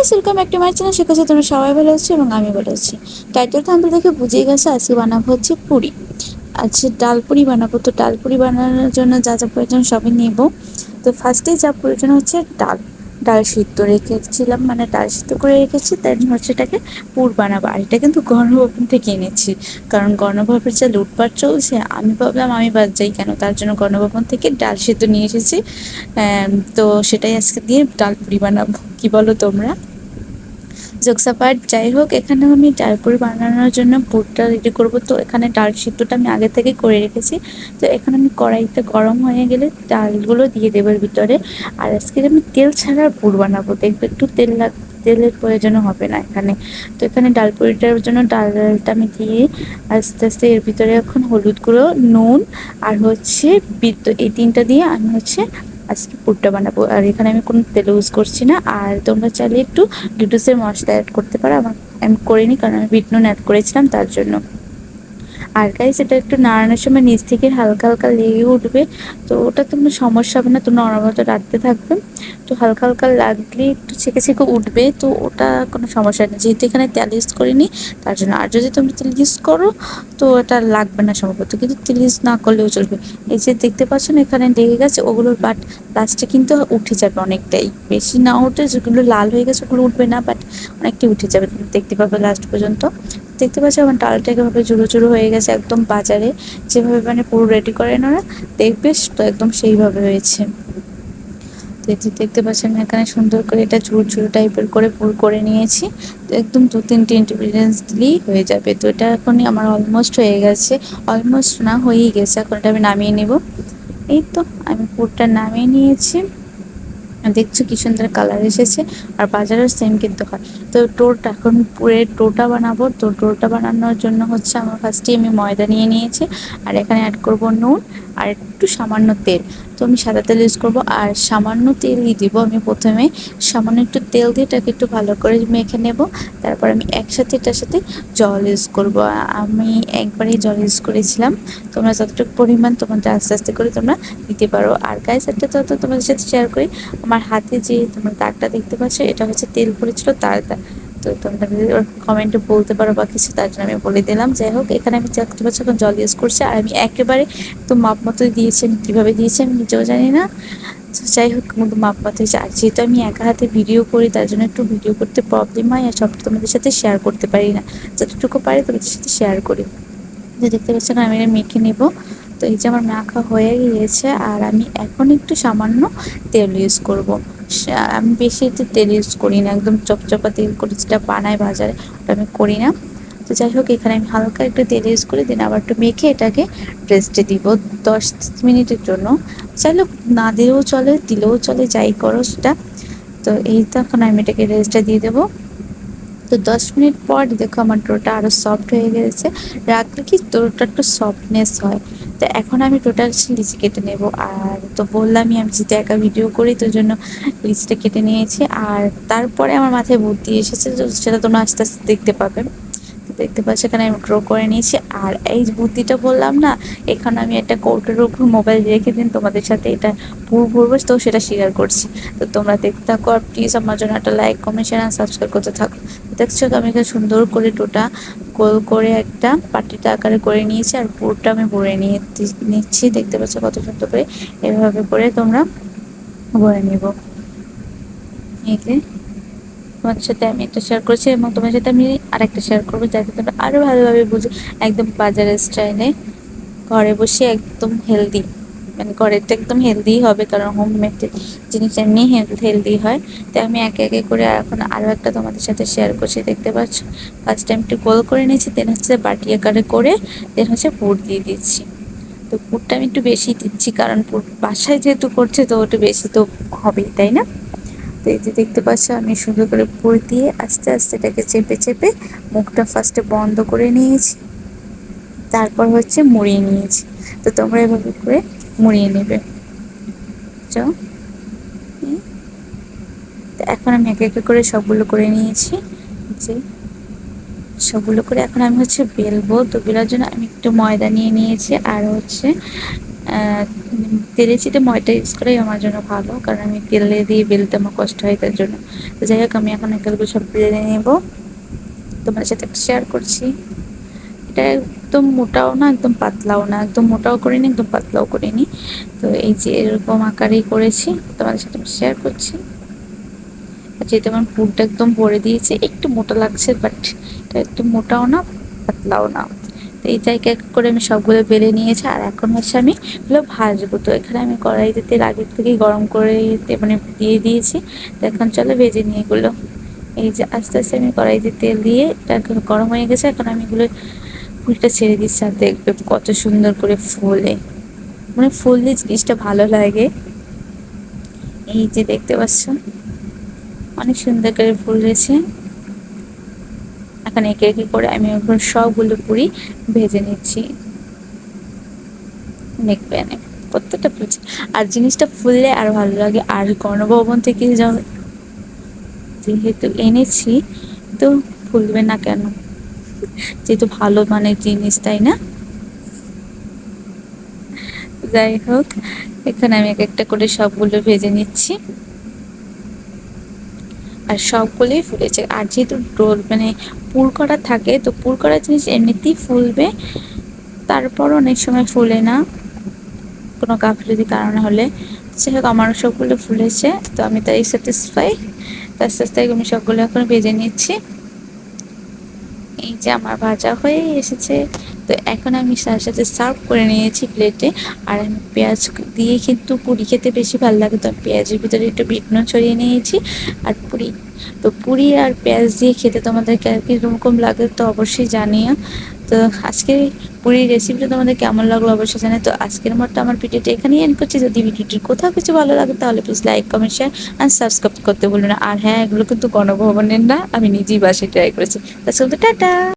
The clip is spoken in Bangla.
গাইস ওয়েলকাম একটা মাই চ্যানেল শেখাচ্ছে তোমরা সবাই ভালো আছো এবং আমি ভালো আছি। টাইটেল থাম্পল দেখে বুঝেই গেছে, আজকে বানাবো হচ্ছে পুরি। আজকে ডাল পুরি বানাবো। তো ডাল পুরি বানানোর জন্য যা যা প্রয়োজন সবই নেব। তো ফার্স্টেই যা প্রয়োজন হচ্ছে ডাল। ডাল সিদ্ধ রেখেছিলাম মানে ডাল সিদ্ধ করে রেখেছি তাই হচ্ছে এটাকে পুর বানাবো। আর এটা কিন্তু গণভবন থেকে এনেছি, কারণ গণভবনের যা লুটপাট চলছে, আমি ভাবলাম আমি বাদ যাই কেন, তার জন্য গণভবন থেকে ডাল সিদ্ধ নিয়ে এসেছি। তো সেটাই আজকে দিয়ে ডাল পুরি বানাবো, কি বলো তোমরা? জোকসা পার্ট যাই হোক এখানে আমি ডাল পুরি বানানোর জন্য পুরটা রেডি করব। তো এখানে ডাল সিদ্ধটা আমি আগে থেকে করে রেখেছি। তো এখানে আমি কড়াইতে গরম হয়ে গেলে ডালগুলো দিয়ে দেবো ভিতরে। আর আজকে আমি তেল ছাড়া পুর বানাবো। দেখবে একটু তেল লাগ, তেলের প্রয়োজন হবে না এখানে। তো এখানে ডাল পুরিটার জন্য ডালটা আমি দিয়ে আস্তে আস্তে এর ভিতরে এখন হলুদ গুঁড়ো, নুন আর হচ্ছে বিদ্যুৎ এই তিনটা দিয়ে আমি হচ্ছে আজকে পুরটা বানাবো। আর এখানে আমি কোনো তেল ইউজ করছি না। আর তোমরা চাইলে একটু ডিটোসের মশলা অ্যাড করতে পারো। আমার আমি করিনি, কারণ আমি বিট নুন অ্যাড করেছিলাম, তার জন্য। আর গাইস এটা একটু নাড়ানোর সময় নিচ থেকে হালকা হালকা লেগে উঠবে, তো ওটা তো কোনো সমস্যা হবে না তোমরা অনবরত রাখতে থাকবে। তো হালকা হালকা লাগলে একটু ছেঁকে ছেঁকে উঠবে, তো ওটা কোনো সমস্যা নেই। যেহেতু এখানে তেল ইউজ করিনি, তার জন্য। আর যদি তুমি তেল ইউজ করো, তো এটা লাগবে না সম্ভবত। কিন্তু তেল ইউজ না করলেও চলবে। এই যে দেখতে পাচ্ছ না এখানে লেগে গেছে ওগুলোর বাট লাস্টে কিন্তু উঠে যাবে অনেকটাই। বেশি না উঠে যেগুলো লাল হয়ে গেছে, ওগুলো উঠবে না বাট অনেকটাই উঠে যাবে। দেখতে পাবে লাস্ট পর্যন্ত। দেখতে পাচ্ছ আমার ডালটা এভাবে জুড়ো জুড়ো হয়ে গেছে। একদম বাজারে। যেভাবে মানে পুরো রেডি করে না দেখবে তো একদম সেইভাবে হয়েছে। দেখতে পাচ্ছেন এখানে সুন্দর করে এটা ঝুড় ঝুড়ো টাইপের করে পুর করে নিয়েছি। তো একদম দু তিনটে ইনগ্রিডিয়েন্টস দিলেই হয়ে যাবে। তো এটা এখনই আমার অলমোস্ট হয়ে গেছে। অলমোস্ট না হয়েই গেছে। এখন এটা আমি নামিয়ে নেব। এই তো আমি পুরটা নামিয়ে নিয়েছি। দেখছ কি সুন্দর কালার এসেছে। আর বাজারের সেম কিন্তু হয় তো টোরটা এখন পুরে টোটা বানাবো। তো টোরটা বানানোর জন্য হচ্ছে আমার ফার্স্টে আমি ময়দা নিয়ে নিয়েছি। আর এখানে অ্যাড করব নুন। আর একটু সামান্য তেল। তো আমি সাদা তেল ইউজ করব। আর সামান্য তেলই দিব আমি প্রথমে। সামান্য একটু তেল দিয়ে এটাকে একটু ভালো করে মেখে নেব। তারপর আমি একসাথে এটার সাথে জল ইউজ করব। আমি একবারেই জল ইউজ করেছিলাম। তোমরা যতটুকু পরিমাণ তোমাদের আস্তে আস্তে করে তোমরা দিতে পারো। আর গায়ে একটা তো তোমাদের সাথে শেয়ার করি। আমার হাতে যে তোমরা দাগটা দেখতে পাচ্ছ, এটা হচ্ছে তেল পড়েছিল তার দাগ তো তোমরা কমেন্টে বলতে পারো বা কিছু, তার জন্য আমি বলে দিলাম। যাই হোক, এখানে আমি দেখতে পাচ্ছি এখন জল ইউজ করছি, আর আমি একেবারে তো মাপ মতো দিয়েছি, আমি কীভাবে দিয়েছি আমি নিজেও জানি না। যাই হোক কিন্তু মাপ মতো আর যেহেতু আমি একা হাতে ভিডিও করি, তার জন্য একটু ভিডিও করতে প্রবলেম হয় আর সব তোমাদের সাথে শেয়ার করতে পারি না। যতটুকু পারি তোমাদের সাথে শেয়ার করি। যে দেখতে পাচ্ছেন আমি মেখে নেব। তো এই যে আমার মাখা হয়ে গিয়েছে আর আমি এখন একটু সামান্য তেল ইউজ করব। আমি বেশি একটু তেল ইউজ করি না, একদম চপচপা তেল করে, যেটা বানাই বাজারে, ওটা আমি করি না। তো যাই হোক, এখানে আমি হালকা একটু তেল ইউজ করে দিন, আবার একটু মেখে এটাকে রেস্টে দিব দশ মিনিটের জন্য। চাইলে না দিলেও চলে দিলেও চলে, যাই করো সেটা। তো এই তো এখন আমি এটাকে রেস্টটা দিয়ে দেবো। তো দশ মিনিট পর দেখো আমার ডোটা আরও সফট হয়ে গেছে। রাখলে কি, ডোটা একটু সফটনেস হয়। তো এখন আমি টোটাল লিচি কেটে নেব। আর তো বললামই আমি যেটা একা ভিডিও করি, তো জন্য লিচিটা কেটে নিয়েছি। আর তারপরে আমার মাথায় বুদ্ধি এসেছে সেটা তোমরা আস্তে আস্তে দেখতে পাবে। দেখতে পাচ্ছ, এখানে আমি ড্র করে নিয়েছি। আর এই বুদ্ধিটা বললাম না, এখানে আমি একটা কোর্টের উপর মোবাইল রেখে দিন, তোমাদের সাথে এটা পুরো ভরবো তো সেটা শেয়ার করছি। তো তোমরা দেখতে থাকো আর প্লিজ আমার জন্য একটা লাইক কমেন্ট শেয়ার আর সাবস্ক্রাইব করতে থাকো। দেখছ আমি এখানে সুন্দর করে টোটা গোল করে একটা পাটিটা আকারে করে নিয়েছি আর পুরোটা আমি ভরে নিয়ে নিচ্ছি। দেখতে পাচ্ছ কত সুন্দর করে এভাবে করে তোমরা ভরে নিব। এই তোমাদের সাথে আমি একটা শেয়ার করছি এবং তোমার সাথে আমি আরেকটা শেয়ার করব, যাতে তোমরা আরও ভালোভাবে বুঝো একদম বাজারের স্টাইলে ঘরে বসে একদম হেলদি মানে ঘরেরটা একদম হেলদি হবে কারণ হোম মেড জিনিস এমনি হেলথ হেলদি হয়। তাই আমি একে একে করে এখন আরও একটা তোমাদের সাথে শেয়ার করছি, দেখতে পাচ্ছ? ফার্স্ট টাইম একটু গোল করে নিয়েছি দেন হচ্ছে বাটি আকারে করে দেন হচ্ছে পুর দিয়ে দিচ্ছি। তো পুরটা আমি একটু বেশি দিচ্ছি, কারণ পুর বাসায় যেহেতু করছে তো একটু বেশি তো হবেই, তাই না? তো এই যে দেখতে পাচ্ছ, আমি সুন্দর করে পুর দিয়ে আস্তে আস্তে এটাকে চেপে চেপে মুখটা ফার্স্টে বন্ধ করে নিয়েছি, তারপর হচ্ছে মুড়িয়ে নিয়েছি। তো তোমরা এভাবে করে মুড়িয়ে নেবে। তো এখন আমি একে একে করে সবগুলো করে নিয়েছি। যে সবগুলো করে এখন আমি হচ্ছে বেলবো। তো বেলার জন্য আমি একটু ময়দা নিয়ে নিয়েছি, আর হচ্ছে তেলে চিটে ময়টা ইউজ করাই আমার জন্য ভালো, কারণ আমি তেলে দিয়ে বেলতে আমার কষ্ট হয় তার জন্য। তো যাই হোক, আমি এখন এগুলো সব বেলে নেব। তোমার সাথে শেয়ার করছি। এটা একদম মোটাও না, একদম পাতলাও না, একদম মোটাও করিনি, একদম পাতলাও করিনি। তো এই যে এরকম আকারেই করেছি, তোমাদের সাথে শেয়ার করছি। যেহেতু আমার পুরটা একদম ভরে দিয়েছে, একটু মোটা লাগছে বাট এটা একটু মোটাও না, পাতলাও না। তো এই জায়গায় করে আমি সবগুলো বেলে নিয়েছি, আর এখন হচ্ছে আমি এগুলো ভাজবো। তো এখানে আমি কড়াইতে তেল আগের থেকেই গরম করে মানে দিয়ে দিয়েছি। তো এখন চলো ভেজে নিয়ে এগুলো। এই যে আস্তে আস্তে আমি কড়াইতে তেল দিয়ে এটা এখন গরম হয়ে গেছে, এখন আমি এগুলো ফুলটা ছেড়ে দিচ্ছি আর দেখবে কত সুন্দর করে ফুলে। মানে ফুললে জিনিসটা ভালো লাগে। এই যে দেখতে পাচ্ছ, অনেক সুন্দর করে ফুলেছে। এখন একে একে করে আমি এখন সবগুলো পুরি ভেজে নিচ্ছি। দেখবে প্রত্যেকটা ফুলছে আর জিনিসটা ফুললে আর ভালো লাগে। আর গণভবন থেকে যেহেতু এনেছি, তো ফুলবে না কেন? যেহেতু ভালো মানের জিনিস, তাই না? যাই হোক, এখানে আমি এক একটা করে সবগুলো ভেজে নিচ্ছি। আর সবগুলোই ফুলেছে। আর যেহেতু ডোল মানে পুর করা থাকে, তো পুর করা জিনিস এমনিতেই ফুলবে। তারপর অনেক সময় ফুলে না। কোনো গাফিলতি কারণে হলে। যাই হোক, আমারও সবগুলো ফুলেছে, তো আমি তাই স্যাটিসফাই তো আস্তে আস্তে আমি সবগুলো এখন ভেজে নিচ্ছি। এই যে আমার ভাজা হয়ে এসেছে। তো এখন আমি তার সাথে সার্ভ করে নিয়েছি প্লেটে। আর আমি পেঁয়াজ দিয়ে কিন্তু পুরি খেতে বেশি ভালো লাগে। তো আমি পেঁয়াজের ভিতরে একটু বিটনুন ছড়িয়ে নিয়েছি আর পুরি। তো পুরি আর পেঁয়াজ দিয়ে খেতে তোমাদের কীরকম লাগে তো অবশ্যই জানিও। তো আজকে পুরীর রেসিপিটা তোমাদের কেমন লাগল অবশ্যই জানে তো আজকের মতো আমার ভিডিওটা এখানেই এন্ড করছি। যদি ভিডিওটির কোথাও কিছু ভালো লাগে তাহলে প্লিজ লাইক কমেন্ট শেয়ার আর সাবস্ক্রাইব করতে বলুন আর হ্যাঁ এগুলো কিন্তু গণভবনের না, আমি নিজেই বাসে ট্রাই করেছি। তা টাটা!